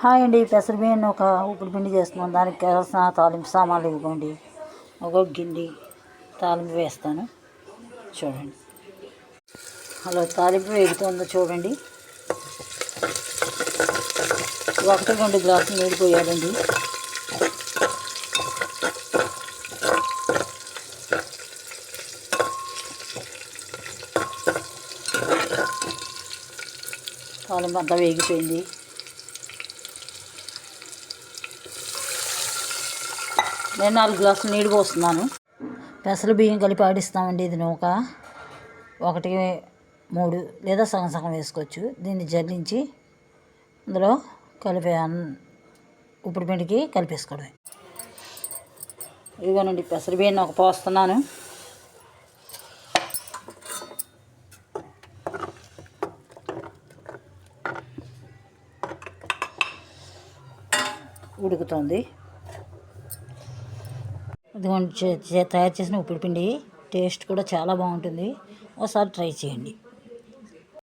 Hi అండి పెసరబియ్యం ఒక ఉప్పుడు పిండి చేస్తున్నాం దానికి కావాల్సిన తాలింపు సామాన్లు ఇవ్వండి. ఒక గిన్నె తాలింపు వేస్తాను. చూడండి. హలో తాలింపు వేగుతుందో చూడండి. ఒకటి రెండు గ్లాసులు నీళ్ళు పోయాడండి తాలింపు అంతా వేగిపోయింది. నేను నాలుగు గ్లాసులు నీళ్ళు పోస్తున్నాను. పెసలు బియ్యం కలిపి ఆడిస్తామండి ఇది నూక. ఒకటి మూడు లేదా సగం సగం వేసుకోవచ్చు. దీన్ని జల్లించి అందులో కలిపే ఉప్పుడు పిండికి కలిపేసుకోవడమే. ఇదిగోనండి పెసర బియ్యం ఒక పోస్తున్నాను. ఉడుకుతుంది. ఇదిగోండి చే- తయారు చేసిన ఉప్పుడు పిండి టేస్ట్ కూడా చాలా బాగుంటుంది. ఒకసారి ట్రై చేయండి.